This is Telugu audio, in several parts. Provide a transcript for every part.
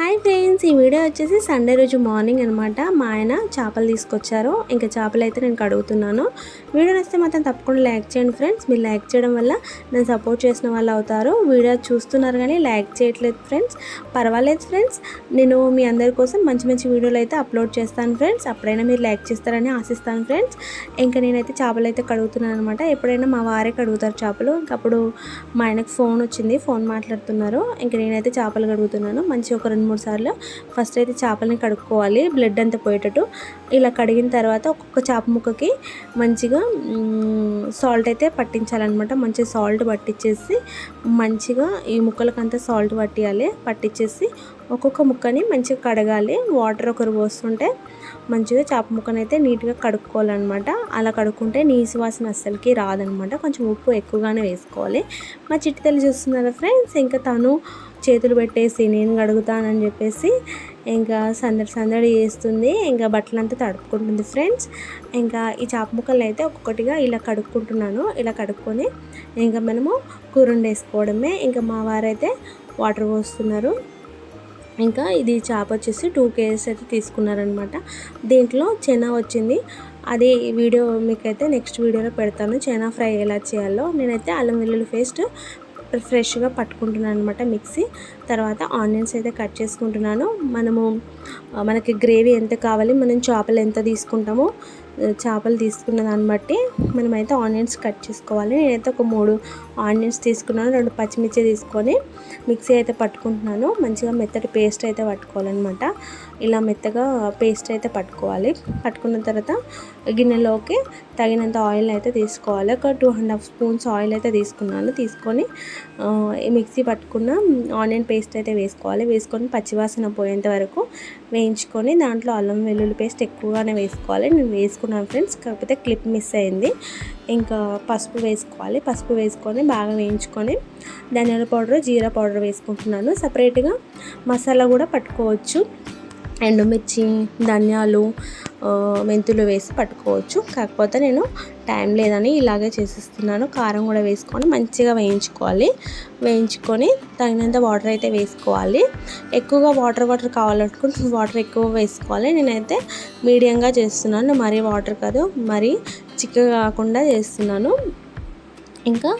హాయ్ ఫ్రెండ్స్ ఈ వీడియో వచ్చేసి సండే రోజు మార్నింగ్ అనమాట మా ఆయన చేపలు తీసుకొచ్చారు. ఇంకా చేపలు అయితే నేను కడుగుతున్నాను. వీడియో నచ్చితే మాత్రం తప్పకుండా లైక్ చేయండి ఫ్రెండ్స్. మీరు లైక్ చేయడం వల్ల నేను సపోర్ట్ చేసిన వాళ్ళు అవుతారు. వీడియో చూస్తున్నారు కానీ లైక్ చేయట్లేదు ఫ్రెండ్స్. పర్వాలేదు ఫ్రెండ్స్. నేను మీ అందరి కోసం మంచి మంచి వీడియోలు అయితే అప్లోడ్ చేస్తాను ఫ్రెండ్స్. అప్పుడైనా మీరు లైక్ చేస్తారని ఆశిస్తాను ఫ్రెండ్స్. ఇంకా నేనైతే చేపలు అయితే కడుగుతున్నాను అనమాట ఎప్పుడైనా మా వారే కడుగుతారు చేపలు. ఇంకా అప్పుడు మా ఆయనకు ఫోన్ వచ్చింది. ఫోన్ మాట్లాడుతున్నారు. ఇంకా నేనైతే చేపలు కడుగుతున్నాను. మంచి ఒక రెండు మూడు సార్లు. ఫస్ట్ అయితే చేపలని కడుక్కోవాలి బ్లడ్ అంతా పోయేటట్టు. ఇలా కడిగిన తర్వాత ఒక్కొక్క చేప ముక్కకి మంచిగా సాల్ట్ అయితే పట్టించాలన్నమాట. మంచి సాల్ట్ పట్టించేసి మంచిగా ఈ ముక్కలకంతా సాల్ట్ పట్టియాలి. పట్టించేసి ఒక్కొక్క ముక్కని మంచిగా కడగాలి. వాటర్ ఒకరు పోస్తుంటే మంచిగా చేప ముక్కని అయితే నీట్గా కడుక్కోవాలన్నమాట. అలా కడుక్కుంటే నీసు వాసన అస్సలకి రాదనమాట కొంచెం ఉప్పు ఎక్కువగానే వేసుకోవాలి. మా చిట్టి తల్లి చూస్తున్నారా ఫ్రెండ్స్? ఇంకా తను చేతులు పెట్టేసి నేను కడుగుతానని చెప్పేసి ఇంకా సందడి సందడి చేస్తుంది. ఇంకా బట్టలంతా తడుపుకుంటుంది ఫ్రెండ్స్. ఇంకా ఈ చాప ముక్కలు అయితే ఒక్కొక్కటిగా ఇలా కడుక్కుంటున్నాను. ఇలా కడుక్కొని ఇంకా మనము కూర వేసుకోవడమే ఇంకా మా వారైతే వాటర్ పోస్తున్నారు. ఇంకా ఇది చేప వచ్చేసి టూ కేజీస్ అయితే తీసుకున్నారనమాట. దీంట్లో చెనా వచ్చింది. అది వీడియో మీకైతే నెక్స్ట్ వీడియోలో పెడతాను. చెనా ఫ్రై ఎలా చేయాలో. నేనైతే అల్లం వెల్లుల్లి పేస్ట్ ఫ్రెష్గా పట్టుకుంటున్నాను అనమాట మిక్సీ. తర్వాత ఆనియన్స్ అయితే కట్ చేసుకుంటున్నాను. మనము మనకి గ్రేవీ ఎంత కావాలి మనం చేపలు ఎంత తీసుకుంటామో చేపలు తీసుకున్న దాన్ని బట్టి మనమైతే ఆనియన్స్ కట్ చేసుకోవాలి. నేనైతే ఒక మూడు ఆనియన్స్ తీసుకున్నాను. రెండు పచ్చిమిర్చి తీసుకొని మిక్సీ అయితే పట్టుకుంటున్నాను. మంచిగా మెత్తటి పేస్ట్ అయితే పట్టుకోవాలన్నమాట. ఇలా మెత్తగా పేస్ట్ అయితే పట్టుకోవాలి. పట్టుకున్న తర్వాత గిన్నెలోకి తగినంత ఆయిల్ అయితే తీసుకోవాలి. ఒక two and half spoons oil అయితే తీసుకున్నాను. తీసుకొని మిక్సీ పట్టుకున్న ఆనియన్ పేస్ట్ అయితే వేసుకోవాలి. వేసుకొని పచ్చివాసన పోయేంత వరకు వేయించుకొని దాంట్లో అల్లం వెల్లుల్లి పేస్ట్ ఎక్కువగానే వేసుకోవాలి. నేను వేసుకున్నాను ఫ్రెండ్స్. కాకపోతే క్లిప్ మిస్ అయింది. ఇంకా పసుపు వేసుకోవాలి. పసుపు వేసుకొని బాగా వేయించుకొని ధనియాల పౌడర్ జీరా పౌడర్ వేసుకుంటున్నాను. సపరేట్గా మసాలా కూడా పట్టుకోవచ్చు. ఎండుమిర్చి ధనియాలు మెంతులు వేసి పట్టుకోవచ్చు. కాకపోతే నేను టైం లేదని ఇలాగే చేసేస్తున్నాను. కారం కూడా వేసుకొని మంచిగా వేయించుకోవాలి. వేయించుకొని తగినంత వాటర్ అయితే వేసుకోవాలి. ఎక్కువగా వాటర్ వాటర్ కావాలనుకుంటే వాటర్ ఎక్కువ వేసుకోవాలి. నేనైతే మీడియంగా చేస్తున్నాను. మరీ వాటర్ కాదు మరీ చిక్కగా కాకుండా చేస్తున్నాను. ఇంకా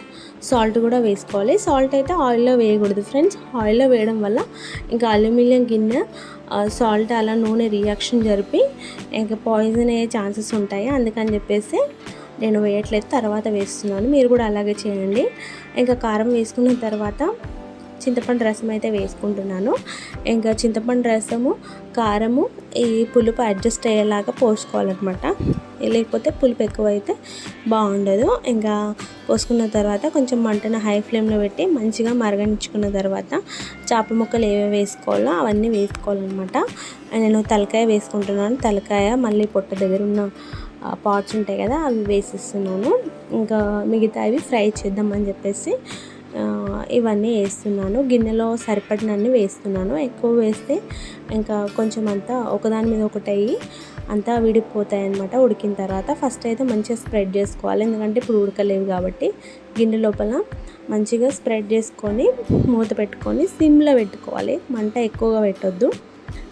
సాల్ట్ కూడా వేసుకోవాలి. సాల్ట్ అయితే ఆయిల్లో వేయకూడదు ఫ్రెండ్స్. ఆయిల్లో వేయడం వల్ల ఇంకా అల్యూమినియం గిన్నె సాల్ట్ అలా నూనె రియాక్షన్ జరిపి ఇంకా పాయిజన్ అయ్యే ఛాన్సెస్ ఉంటాయి. అందుకని చెప్పేసి నేను వేయట్లేదు. తర్వాత వేస్తున్నాను. మీరు కూడా అలాగే చేయండి. ఇంకా కారం వేసుకున్న తర్వాత చింతపండు రసం అయితే వేసుకుంటున్నాను. ఇంకా చింతపండు రసము కారము ఈ పులుపు అడ్జస్ట్ అయ్యేలాగా పోసుకోవాలన్నమాట. లేకపోతే పులుపు ఎక్కువ అయితే బాగుండదు. ఇంకా పోసుకున్న తర్వాత కొంచెం మంటను హై ఫ్లేమ్లో పెట్టి మంచిగా మరగనిచ్చుకున్న తర్వాత చేప ముక్కలు ఏవేవి వేసుకోవాలో అవన్నీ వేసుకోవాలన్నమాట. నేను తలకాయ వేసుకుంటున్నాను. తలకాయ మళ్ళీ పొట్ట దగ్గర ఉన్న పార్ట్స్ ఉంటాయి కదా అవి వేసిస్తున్నాను. ఇంకా మిగతా అవి ఫ్రై చేద్దామని చెప్పేసి ఇవన్నీ వేస్తున్నాను. గిన్నెలో సరిపడినన్ని వేస్తున్నాను. ఎక్కువ వేస్తే ఇంకా కొంచెం అంతా ఒకదాని మీద ఒకటి అయ్యి అంతా విడిపోతాయి అనమాట ఉడికిన తర్వాత. ఫస్ట్ అయితే మంచిగా స్ప్రెడ్ చేసుకోవాలి. ఎందుకంటే ఇప్పుడు ఉడకలేవు కాబట్టి గిన్నె లోపల మంచిగా స్ప్రెడ్ చేసుకొని మూత పెట్టుకొని సిమ్లో పెట్టుకోవాలి. మంట ఎక్కువగా పెట్టొద్దు.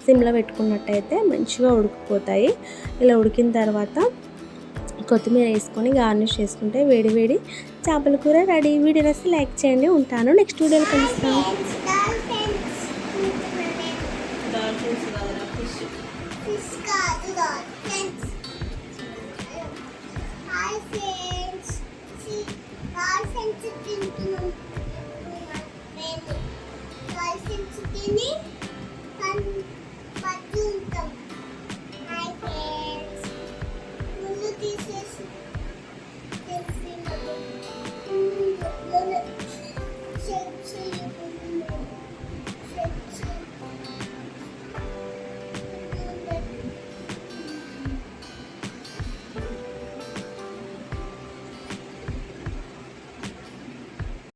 సిమ్లో పెట్టుకున్నట్టయితే మంచిగా ఉడికిపోతాయి. ఇలా ఉడికిన తర్వాత కొత్తిమీర వేసుకొని గార్నిష్ చేసుకుంటే వేడి వేడి చేపల కూర రెడీ వీడియో నచ్చితే లైక్ చేయండి ఉంటాను నెక్స్ట్ వీడియోలో కలుస్తాను